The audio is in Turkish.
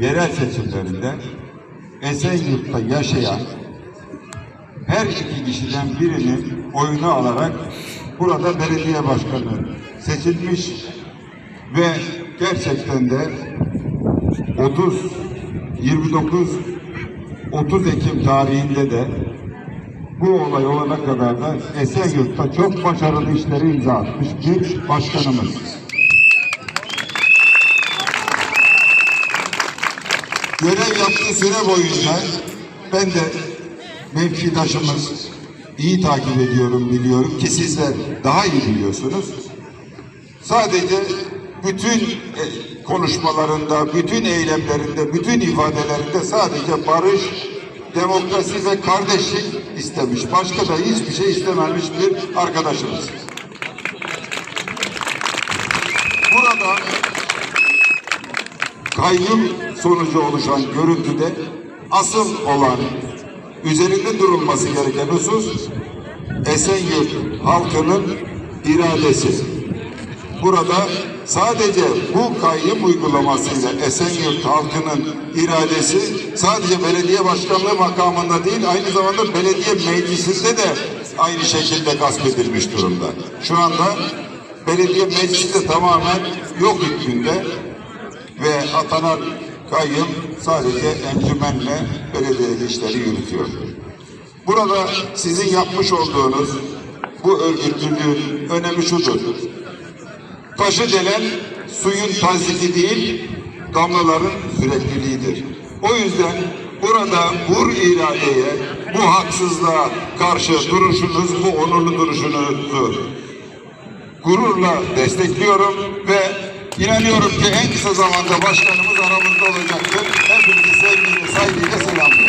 yerel seçimlerinde Esenyurt'ta yaşayan her iki kişiden birinin oyunu alarak burada belediye başkanı seçilmiş ve gerçekten de 30 29 30 Ekim tarihinde de bu olay olana kadar da Esenyurt'ta çok başarılı işleri imza atmış bir başkanımız. Görev yaptığı süre boyunca ben de mevkidaşımız iyi takip ediyorum biliyorum ki sizler daha iyi biliyorsunuz. Sadece bütün e, konuşmalarında, bütün eylemlerinde, bütün ifadelerinde sadece barış, demokrasi ve kardeşlik istemiş. Başka da hiçbir şey istememiş bir arkadaşımız. Burada kayyum sonucu oluşan görüntüde asıl olan üzerinde durulması gereken husus Esenyurt halkının iradesi. Burada sadece bu kayyum uygulamasıyla Esenyurt halkının iradesi sadece belediye başkanlığı makamında değil aynı zamanda belediye meclisinde de aynı şekilde gasp edilmiş durumda. Şu anda belediye meclisi de tamamen yok hükmünde ve atanan kayyum sadece encümenle belediye işleri yürütüyor. Burada sizin yapmış olduğunuz bu örgütlülüğün önemi şudur. Taşı delen suyun taziki değil, damlaların sürekliliğidir. O yüzden burada hur iradeye, bu haksızlığa karşı duruşunuz, bu onurlu duruşunuzu gururla destekliyorum ve İnanıyorum ki en kısa zamanda başkanımız aramızda olacaktır. Hepinizi sevgiyle, saygıyla selamlıyorum.